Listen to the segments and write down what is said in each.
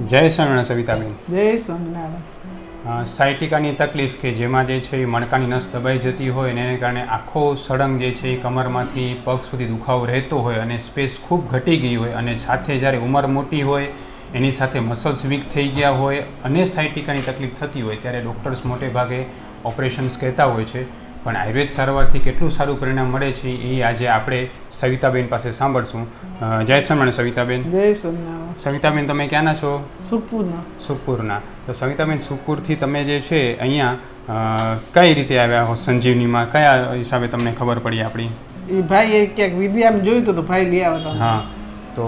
જય સ્વામિનારાયણ સવિતાબેન જય સ્વામિનારાયણ. સાયટિકાની તકલીફ કે જેમાં જે છે એ મણકાની નસ દબાઈ જતી હોય અને એને કારણે આખો સળંગ જે છે એ કમરમાંથી પગ સુધી દુખાવો રહેતો હોય અને સ્પેસ ખૂબ ઘટી ગઈ હોય અને સાથે જ્યારે ઉંમર મોટી હોય એની સાથે મસલ્સ વીક થઈ ગયા હોય અને સાયટિકાની તકલીફ થતી હોય ત્યારે ડૉક્ટર્સ મોટે ભાગે ઓપરેશન્સ કહેતા હોય છે. પણ આયુર્વેદ સારવારથી કેટલું સારું પરિણામ મળે છે એ આજે આપણે સવિતાબેન પાસે સાંભળશું. જય સ્વામિનારાયણ સવિતાબેન. જય સ્વામિનારાયણ સવિતાબેન તમે ક્યાંના છો? સુખપુરના સુખપુરના તો સવિતાબેન સુખપુરથી તમે જે છે અહીંયા કઈ રીતે આવ્યા હો સંજીવનીમાં? કયા હિસાબે તમને ખબર પડી આપણી? એ ભાઈએ ક્યાંક વિદ્યામાં જોયું તો ભાઈ લઈ આવ્યા હા. તો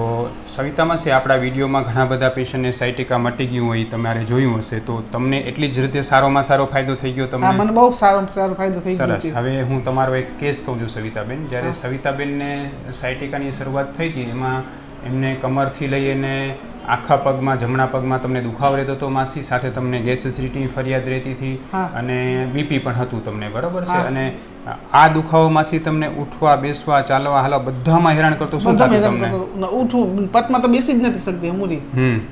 સવિતામાં છે આપણા વિડીયોમાં ઘણા બધા પેશન્ટને સાયટિકા મટી ગયું હોય તમારે જોયું હશે તો તમને એટલી જ રીતે સારોમાં સારો ફાયદો થઈ ગયો તમને? મને બહુ સારો સારો ફાયદો થઈ ગયો સરસ. હવે હું તમારો એક કેસ કહું છું સવિતાબેન. જ્યારે સવિતાબેનને સાયટિકાની શરૂઆત થઈ હતી એમાં એમને કમરથી લઈ અને આખા પગમાં જમણા પગમાં તમને દુખાવો રહેતો હતો માસી સાથે તમને ગેસ એસિડિટીની ફરિયાદ રહેતી હતી અને બીપી પણ હતું તમને બરોબર છે? અને આ દુખાવો માસી તમને ઉઠવા બેસવા ચાલવા હાલવા બધામાં હેરાન કરતો શું થતું તમને? ઉઠું પટમાં તો બેસી જ નથી શકતી અમૂરી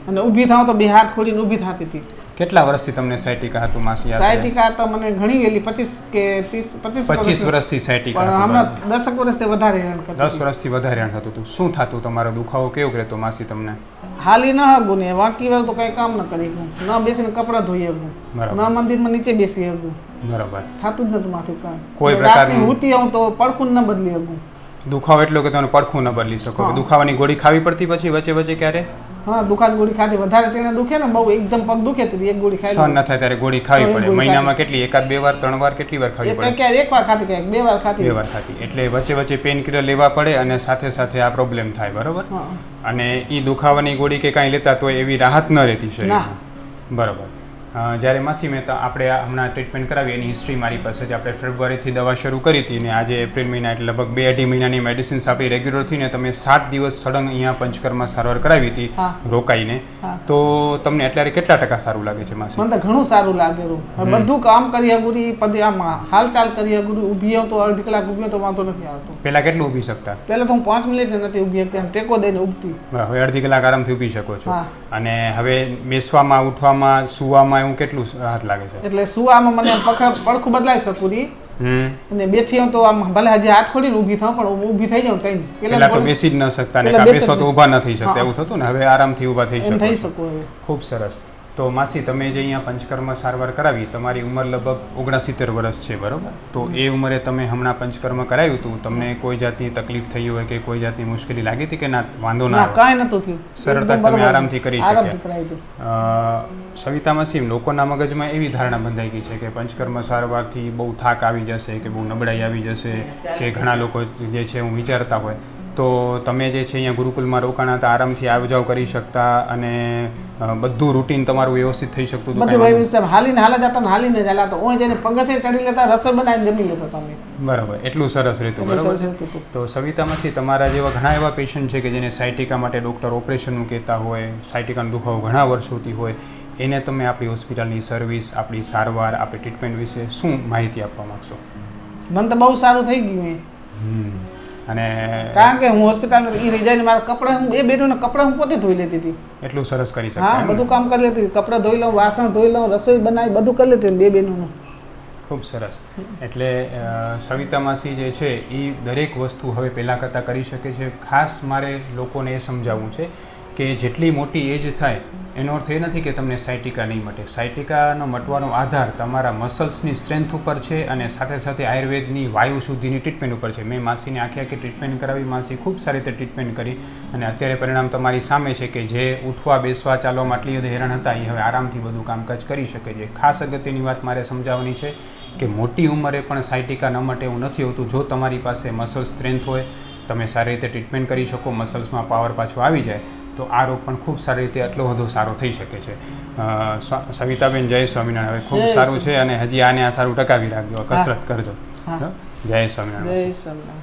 અને ઊભી થાવ તો બે હાથ ખોલીને ઊભી થતી હતી. કેટલા વર્ષથી તમને સાયટિકા હતું માસી સાયટિકા તો મને ઘણી વેલી પચીસ કે ત્રીસ પચીસ પચીસ વર્ષ વર્ષથી સાયટિકા હમણાં દસક વર્ષથી વધારે દસ વર્ષથી વધારે થતું હતું. શું થતું તમારો દુખાવો? કેવો રહેતો માસી તમને? હાલી ન હગું ને વાંકી વાર તો કઈ કામ ન કરી ન બેસીને કપડાં ધોઈ હગું. ન મંદિરમાં નીચે બેસી હગું બરાબર. થતું જ નથી માથું કાંઈ. કોઈ પ્રકારની હુતી આવું તો પડખું ન બદલી હગું દુખાવો એટલો કે તમે પડખું ન બદલી શકો. દુખાવાની ગોળી ખાવી પડતી પછી વચ્ચે વચ્ચે ક્યારે? હા દુખાન ગોળી ખાધી. વધારે તેને દુખે ને બહુ એકદમ પગ દુખે તો એક ગોળી ખાઈ સહન ન થાય ત્યારે ગોળી ખાવી પડે. મહિનામાં કેટલી? એકાદ બે વાર ત્રણ વાર કેટલી વાર ખાવી પડે? ક્યાંક એક વાર ખાતી ક્યાંક બે વાર ખાતી બે વાર ખાતી એટલે વચ્ચે વચ્ચે પેન કિલર લેવા પડે અને સાથે સાથે આ પ્રોબ્લેમ થાય બરોબર? અને એ દુખાવાની ગોળી કે કાંઈ લેતા તો એવી રાહત ન રહેતી ના. શરીરમાં બરોબર. જ્યારે માસી મહેતા આપણે હમણાં ટ્રીટમેન્ટ કરાવી એની હિસ્ટ્રી મારી પાસે છે આપણે ફેબ્રુઆરીથી દવા શરૂ કરી હતી ને આજે એપ્રિલ મહિના એટલે લગભગ બે અઢી મહિનાની મેડિસિન્સ આપણી રેગ્યુલર થઈને તમે સાત દિવસ સળંગ અહીંયા પંચકર્મા સારવાર કરાવી હતી. રોકાઈને. તો તમને અત્યારે કેટલા ટકા સારું લાગે છે માસી? મને તો ઘણું સારું લાગેલું બધું કામ કરી અગુરી પછી આમ હાલચાલ કરી અગુરી ઊભી હોઉં તો અડધી કલાક ઊભી તો વાંધો નથી આવતો. પહેલા કેટલું ઊભી શકતા? પહેલાં તો હું પાંચ મિનિટ નથી ઊભી શકતી ટેકો દઈને ઊભતી હવે અડધી કલાક આરામથી ઊભી શકો છો. અને હવે બેસવામાં ઉઠવામાં સુવામાં એવું કેટલું હાથ લાગે છે? એટલે શું આમ મને પડખું બદલાઈ શકું રી? અને બેઠી હોઉં તો આમ ભલે હજી હાથ ખોલીને ઊભી થાઉં પણ હું ઊભી થઈ જાઉં તઈ પહેલા તો બેસી જ ન શકતા ને પેલા બેસે તો ઊભા ન થઈ શકતા એવું થતું ને હવે આરામથી ઊભા થઈ એમ થઈ શકો શકું હવે. ખૂબ સરસ. તો માસી તમે જે અહીંયા પંચકર્મ સારવાર કરાવી તમારી ઉંમર લગભગ ઓગણસિત્તેર વર્ષ છે બરાબર? તો એ ઉંમરે તમે હમણાં પંચકર્મ કરાવ્યું હતું તમને કોઈ જાતની તકલીફ થઈ હોય કે કોઈ જાતની મુશ્કેલી લાગી હતી કે ના વાંધો ના કાંઈ નહોતું થયું. સરળતા તમે આરામથી કરી શક્યા. સવિતા માસી લોકોના મગજમાં એવી ધારણા બંધાઈ ગઈ છે કે પંચકર્મ સારવારથી બહુ થાક આવી જશે કે બહુ નબળાઈ આવી જશે કે ઘણા લોકો જે છે હું વિચારતા હોય. તો તમે જે છે અહીંયા ગુરુકુલમાં રોકાણા હતા આરામથી આવ જાવ કરી શકતા અને બધું રૂટીન તમારું વ્યવસ્થિત થઈ શકતું હતું બધું વ્યવસ્થિત. હાલીને હાલા જતા ને હાલીને જ તો હું જઈને પગથે ચડી લેતા રસોઈ બનાવીને જમી લેતા તમે. બરાબર. એટલું સરસ રહેતું બરાબર? છે તો સવિતામાંથી તમારા જેવા ઘણા એવા પેશન્ટ છે કે જેને સાયટિકા માટે ડૉક્ટર ઓપરેશનનું કહેતા હોય સાયટિકાનો દુખાવો ઘણા વર્ષોથી હોય એને તમે આપણી હોસ્પિટલની સર્વિસ આપણી સારવાર આપણી ટ્રીટમેન્ટ વિશે શું માહિતી આપવા માગશો? મને તો બહુ સારું થઈ ગયું એ. અને કારણ કે હું હોસ્પિટલમાં એ રહી જાય મારા કપડાં હું એ બેનોને કપડાં હું પોતે ધોઈ લેતી હતી એટલું સરસ કરી હા એમ ને? બધું કામ કરી લેતી. કપડાં ધોઈ લઉં વાસણ ધોઈ લઉં રસોઈ બનાવી બધું કરી લેતી બે બહેનોનું ખૂબ સરસ એટલે સવિતા માસી જે છે એ દરેક વસ્તુ હવે પહેલાં કરતાં કરી શકે છે ખાસ મારે લોકોને એ સમજાવવું છે કે જેટલી મોટી એજ થાય, એનો અર્થ એ નથી કે તમને સાયટિકા નહીં મટે. સાયટિકાનો મટવાનો આધાર તમારા મસલ્સની સ્ટ્રેન્થ ઉપર છે અને સાથે સાથે આયુર્વેદની વાયુ સુધીની ટ્રીટમેન્ટ ઉપર છે. મેં માસીને આખી આખી ટ્રીટમેન્ટ કરાવી. માસી ખૂબ સારી રીતે ટ્રીટમેન્ટ કરી અને અત્યારે પરિણામ તમારી સામે છે કે જે ઉઠવા, બેસવા, ચાલવામાં આટલી બધી હેરાન હતા, એ હવે આરામથી બધું કામકાજ કરી શકે છે. ખાસ અગત્યની વાત મારે સમજાવવાની છે કે મોટી ઉંમરે પણ સાયટિકા ન મટે એવું નથી હોતું. જો તમારી પાસે મસલ સ્ટ્રેન્થ હોય, તમે સારી રીતે ટ્રીટમેન્ટ કરી શકો મસલ્સમાં પાવર પાછો આવી જાય. તો આ રોગ પણ ખૂબ સારી રીતે આટલો બધો સારો થઈ શકે છે. સવિતાબેન જય સ્વામિનારાયણ હવે ખૂબ સારું છે અને હજી આને આ સારું ટકાવી રાખજો. કસરત કરજો. જય સ્વામિનારાયણ. જય સ્વામિનારાયણ.